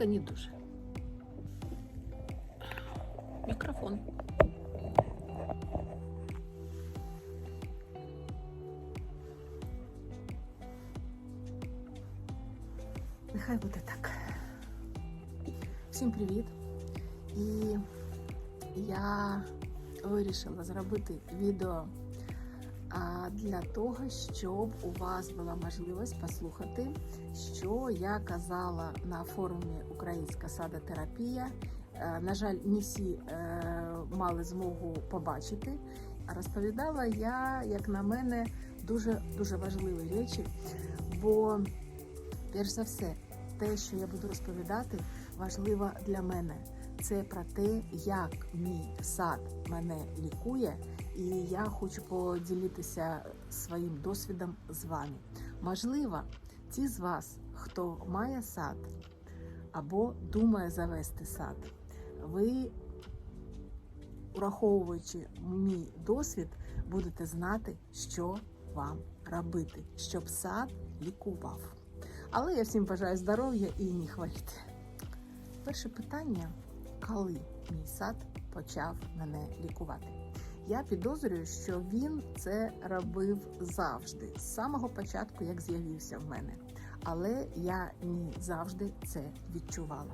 Поки не дуже. Мікрофон. Нехай буде так. Всім привіт! І я вирішила зробити відео а, для того, щоб у вас була можливість послухати, що я казала на форумі Українська садотерапія. Е, На жаль, не всі е, мали змогу побачити. Розповідала я, як на мене, дуже дуже важливі речі, бо перш за все, те, що я буду розповідати, важливо для мене. Це про те, як мій сад мене лікує, і я хочу поділитися своїм досвідом з вами. Можливо, ті з вас, хто має сад або думає завести сад, ви, враховуючи мій досвід, будете знати, що вам робити, щоб сад лікував. Але я всім бажаю здоров'я і не хворіти. Перше питання: коли мій сад почав мене лікувати? Я підозрюю, що він це робив завжди, з самого початку, як з'явився в мене. Але я не завжди це відчувала.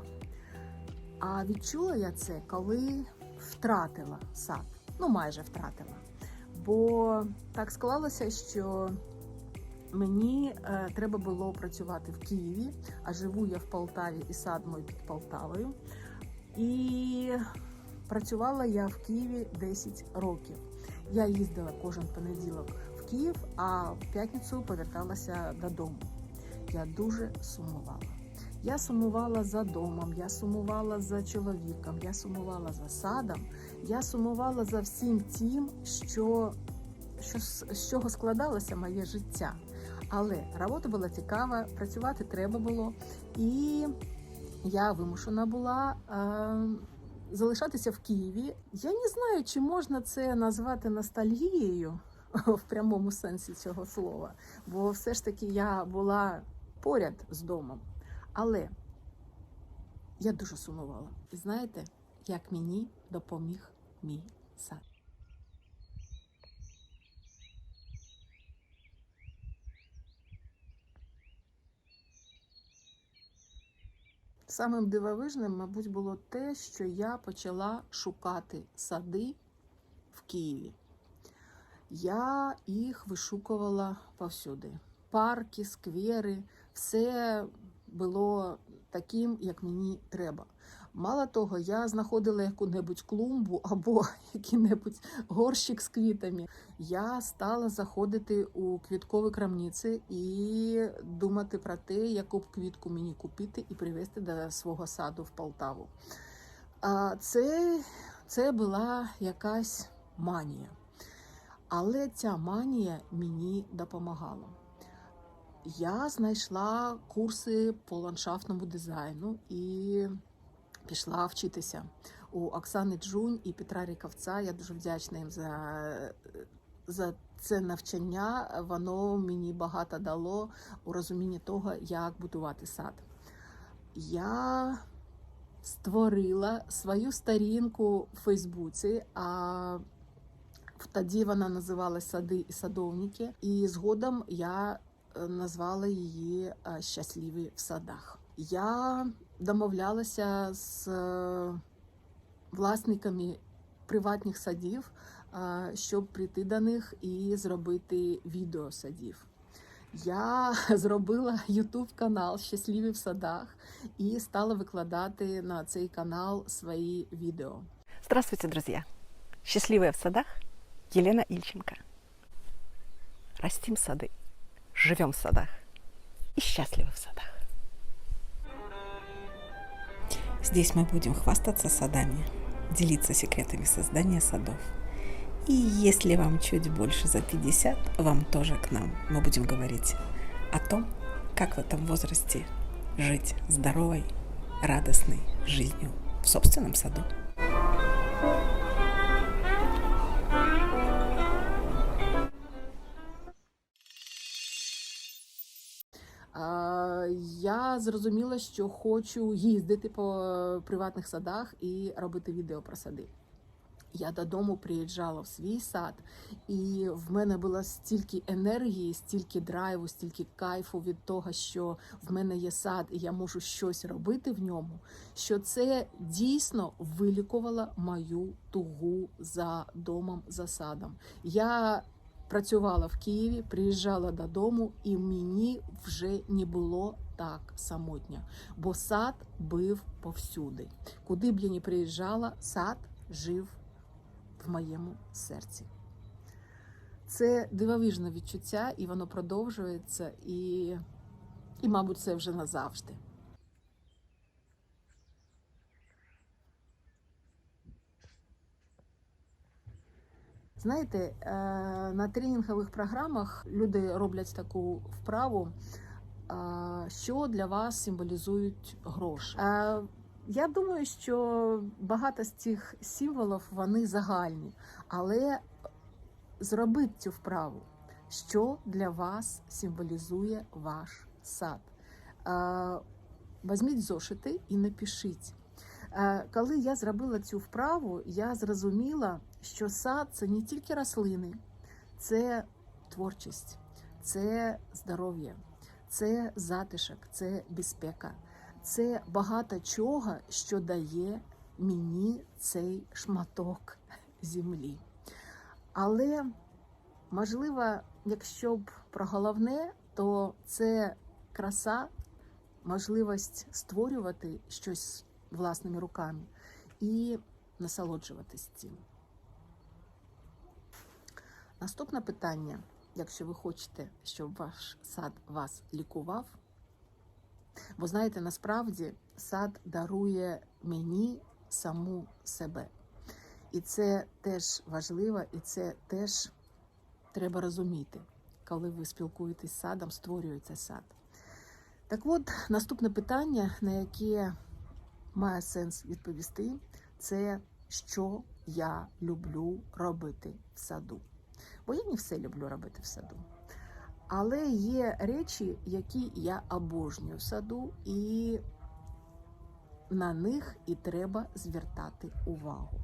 А відчула я це, коли втратила сад. Ну, майже втратила. Бо так склалося, що Мені е, треба було працювати в Києві, а живу я в Полтаві і сад мій під Полтавою. І працювала я в Києві 10 років. Я їздила кожен понеділок в Київ, а в п'ятницю поверталася додому. Я дуже сумувала. Я сумувала за домом, я сумувала за чоловіком, я сумувала за садом, я сумувала за всім тим, що, що з чого складалося моє життя. Але робота була цікава, працювати треба було, і я вимушена була е, залишатися в Києві. Я не знаю, чи можна це назвати ностальгією в прямому сенсі цього слова, бо все ж таки я була поряд з домом. Але я дуже сумувала. І знаєте, як мені допоміг мій сад. Самим дивовижним, мабуть, було те, що я почала шукати сади в Києві. Я їх вишукувала повсюди. Парки, сквери, все було таким, як мені треба. Мало того, я знаходила яку-небудь клумбу або який-небудь горщик з квітами. Я стала заходити у квіткові крамниці і думати про те, яку б квітку мені купити і привезти до свого саду в Полтаву. А це, це була якась манія. Але ця манія мені допомагала. Я знайшла курси по ландшафтному дизайну і пішла вчитися у Оксани Джунь і Петра Ріковця. Я дуже вдячна їм за, за це навчання. Воно мені багато дало у розумінні того, як будувати сад. Я створила свою сторінку в Фейсбуці. а тоді вона називалась Сади і садовники, і згодом я назвала її е, Щасливі в садах. Я домовлялася з е, власниками приватних садів, е, щоб прийти до них і зробити відео садів. Я зробила YouTube канал Щасливі в садах і стала викладати на цей канал свої відео. Здравствуйте, друзья! Счастливые в садах Елена Ильченко. Растим сады, живем в садах и счастливы в садах. Здесь мы будем хвастаться садами, делиться секретами создания садов. И если вам чуть больше за 50, вам тоже к нам. Мы будем говорить о том, как в этом возрасте жить здоровой, радостной жизнью в собственном саду. А, зрозуміла, що хочу їздити по е, приватних садах і робити відео про сади. Я додому приїжджала в свій сад, і в мене було стільки енергії, стільки драйву, стільки кайфу від того, що в мене є сад, і я можу щось робити в ньому. Що це дійсно вилікувало мою тугу за домом, за садом. Я працювала в Києві, приїжджала додому, і мені вже не було так самотньо, бо сад бив повсюди. Куди б я не приїжджала, сад жив в моєму серці. Це дивовижне відчуття, і воно продовжується, і, і мабуть, це вже назавжди. Знаєте, е, на тренінгових програмах люди роблять таку вправу, що для вас символізують гроші. Е, Я думаю, що багато з цих символів вони загальні, але зробіть цю вправу, що для вас символізує ваш сад. Е, Візьміть зошити і напишіть. Е, Коли я зробила цю вправу, я зрозуміла, що сад це не тільки рослини, це творчість, це здоров'я, це затишок, це безпека, це багато чого, що дає мені цей шматок землі. Але, можливо, якщо б про головне, то це краса, можливість створювати щось власними руками і насолоджуватись цим. Наступне питання, якщо ви хочете, щоб ваш сад вас лікував, бо знаєте, насправді сад дарує мені саму себе. І це теж важливо, і це теж треба розуміти, коли ви спілкуєтесь з садом, створюєте сад. Так от, наступне питання, на яке має сенс відповісти, це що я люблю робити в саду. Бо я не все люблю робити в саду. Але є речі, які я обожнюю в саду, і на них і треба звертати увагу.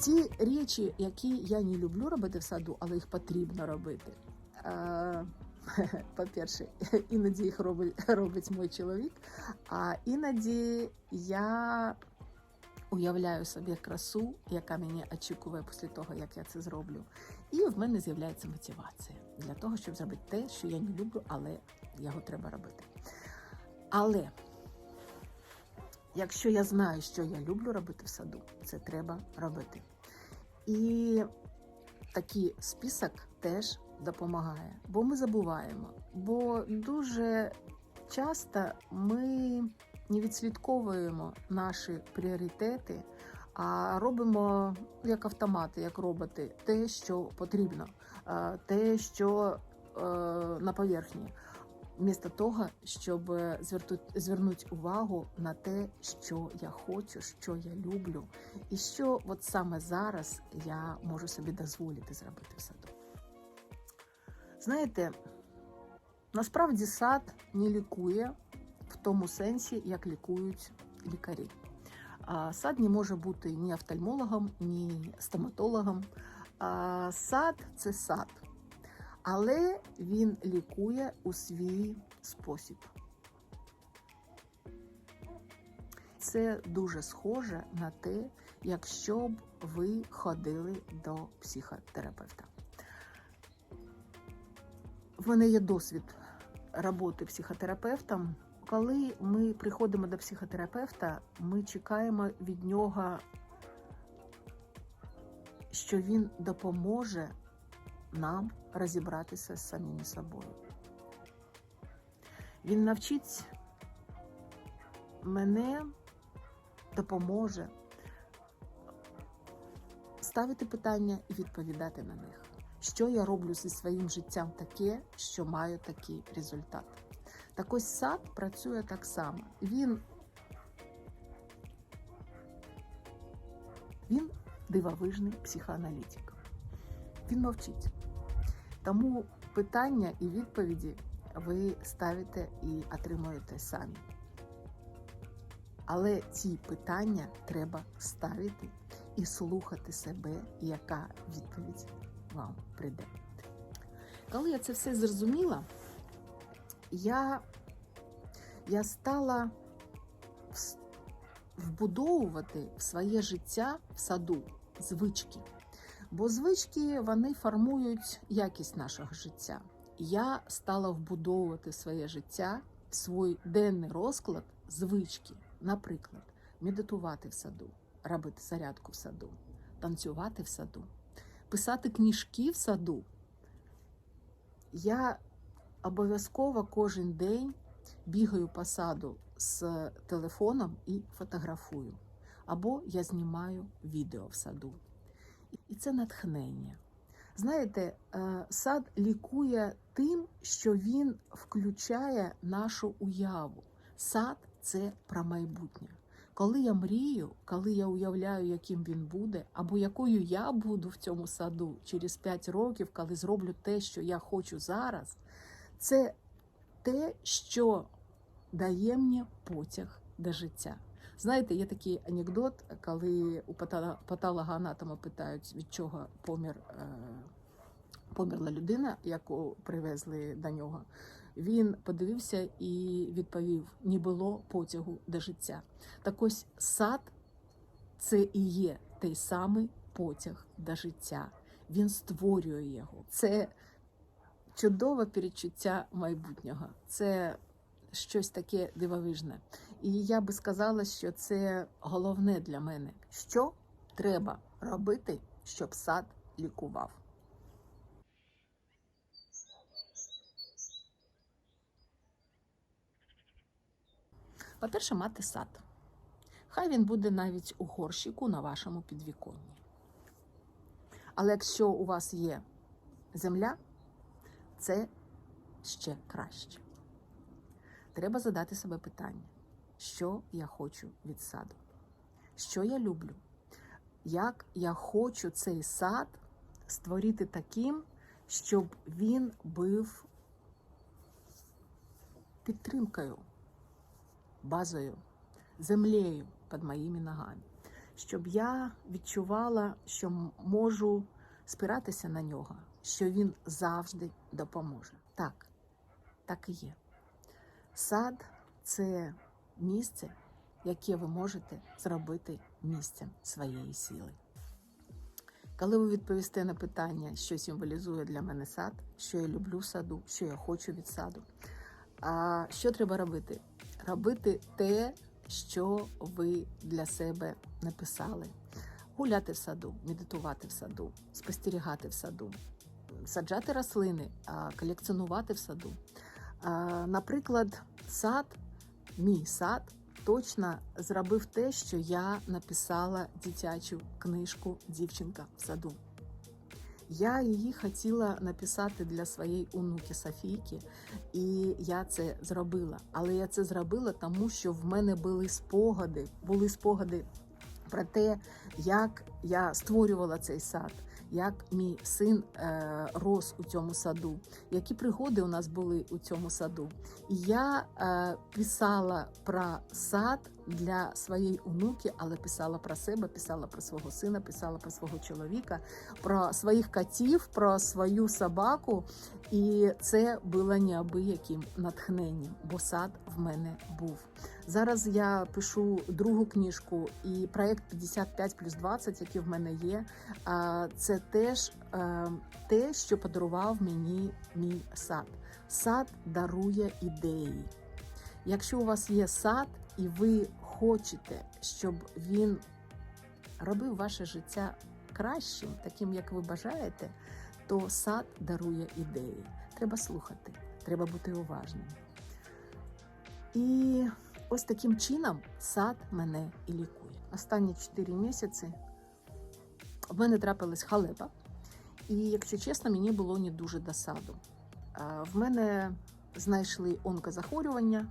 Ті речі, які я не люблю робити в саду, але їх потрібно робити. По-перше, іноді їх робить, робить мій чоловік, а іноді я уявляю собі красу, яка мене очікує після того, як я це зроблю. І в мене з'являється мотивація для того, щоб зробити те, що я не люблю, але його треба робити. Але якщо я знаю, що я люблю робити в саду, це треба робити. І такий список теж допомагає, бо ми забуваємо. Бо дуже часто ми не відслідковуємо наші пріоритети, а робимо як автомати, як роботи, те, що потрібно, е, те, що е, на поверхні. Вмісто того, щоб звернути увагу на те, що я хочу, що я люблю, і що от саме зараз я можу собі дозволити зробити в саду. Знаєте, насправді сад не лікує в тому сенсі, як лікують лікарі. Сад не може бути ні офтальмологом, ні стоматологом. Сад це сад але він лікує у свій спосіб. Це дуже схоже на те, якщо б ви ходили до психотерапевта. В мене є досвід роботи психотерапевтом. Коли ми приходимо до психотерапевта, ми чекаємо від нього, що він допоможе нам розібратися з самими собою. Він навчить мене, допоможе ставити питання і відповідати на них. що я роблю зі своїм життям таке, що маю такий результат. Так ось сад працює так само. Він, він дивовижний психоаналітик. Він мовчить. Тому питання і відповіді ви ставите і отримуєте самі. Але ці питання треба ставити і слухати себе, яка відповідь вам прийде. Коли я це все зрозуміла, я, я стала вбудовувати в своє життя в саду звички. Бо звички вони формують якість нашого життя. Я стала вбудовувати своє життя, свій денний розклад звички. Наприклад, медитувати в саду, робити зарядку в саду, танцювати в саду, писати книжки в саду. Я обов'язково кожен день бігаю по саду з телефоном і фотографую. Або я знімаю відео в саду. І це натхнення. Знаєте, е, сад лікує тим, що він включає нашу уяву. Сад це про майбутнє. Коли я мрію, коли я уявляю, яким він буде, або якою я буду в цьому саду через 5 років, коли зроблю те, що я хочу зараз, це те, що дає мені потяг до життя. Знаєте, є такий анекдот, коли у патологоанатома питають, від чого помер, е, померла людина, яку привезли до нього. Він подивився і відповів: не було потягу до життя. Так ось сад це і є той самий потяг до життя. Він створює його. Це чудове перечуття майбутнього. Це щось таке дивовижне. І я би сказала, що це головне для мене. Що треба робити, щоб сад лікував? По-перше, мати сад. Хай він буде навіть у горщику на вашому підвіконні. Але якщо у вас є земля, це ще краще. Треба задати себе питання, що я хочу від саду, що я люблю, як я хочу цей сад створити таким, щоб він був підтримкою, базою, землею під моїми ногами, щоб я відчувала, що можу спиратися на нього, що він завжди допоможе. Так, так і є. Сад це місце, яке ви можете зробити місцем своєї сили. Коли ви відповісте на питання, що символізує для мене сад, що я люблю в саду, що я хочу від саду, а що треба робити? Робити те, що ви для себе написали. Гуляти в саду, медитувати в саду, спостерігати в саду, саджати рослини, колекціонувати в саду. Наприклад, сад, мій сад, точно зробив те, що я написала дитячу книжку Дівчинка в саду. Я її хотіла написати для своєї онуки Софійки, і я це зробила. Але я це зробила, тому що в мене були спогади, були спогади про те, як я створювала цей сад, як мій син е, рос у цьому саду, які пригоди у нас були у цьому саду. І я е, писала про сад для своєї онуки, але писала про себе, писала про свого сина, писала про свого чоловіка, про своїх котів, про свою собаку. І це було неабияким натхненням, бо сад в мене був. Зараз я пишу другу книжку, і проект 55 плюс 20, який в мене є, це теж е, те, що подарував мені мій сад. Сад дарує ідеї. Якщо у вас є сад, і ви хочете, щоб він робив ваше життя кращим, таким, як ви бажаєте, то сад дарує ідеї. Треба слухати, треба бути уважним. І ось таким чином сад мене і лікує. Останні 4 місяці в мене трапилась халепа, І, якщо чесно, мені було не дуже досаду. Е, В мене знайшли онкозахворювання,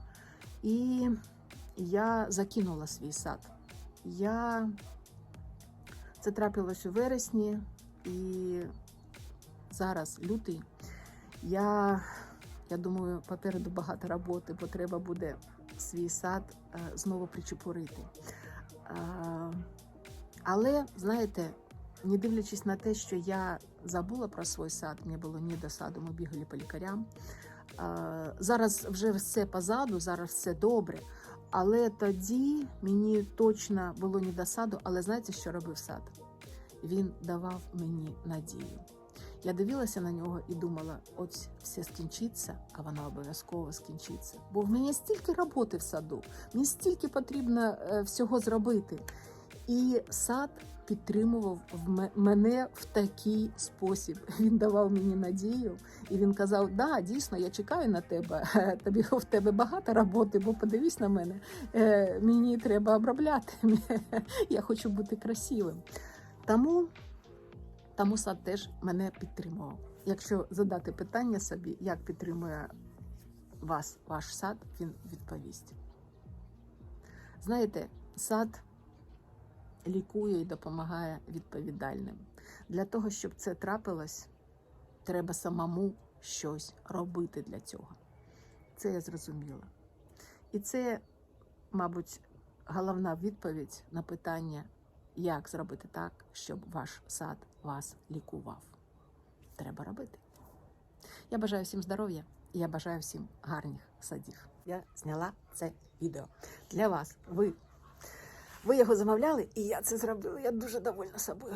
і я закинула свій сад. Я... Це трапилось у вересні, і зараз лютий. Я, я думаю, попереду багато роботи, бо треба буде свій сад е, знову причепурити. Е, Але, знаєте, не дивлячись на те, що я забула про свій сад, мені було ні до саду, ми бігали по лікарям. Е, Зараз вже все позаду, зараз все добре. Але тоді мені точно було не до саду, але знаєте, що робив сад? Він давав мені надію. Я дивилася на нього і думала: от все скінчиться, а воно обов'язково скінчиться. Бо в мене стільки роботи в саду, мені стільки потрібно е, всього зробити. І сад підтримував мене в такий спосіб. Він давав мені надію, і він казав: Да, дійсно, я чекаю на тебе. Тобі в тебе багато роботи, бо подивись на мене. Е, Мені треба обробляти. Я хочу бути красивим. Тому, тому сад теж мене підтримував. Якщо задати питання собі, як підтримує вас ваш сад, він відповість. Знаєте, сад лікує і допомагає відповідальним. Для того, щоб це трапилось, треба самому щось робити для цього. Це я зрозуміла. І це, мабуть, головна відповідь на питання, як зробити так, щоб ваш сад вас лікував. Треба робити. Я бажаю всім здоров'я і я бажаю всім гарних садів. Я зняла це відео для вас. Ви, ви його замовляли, і я це зробила. Я дуже довольна собою.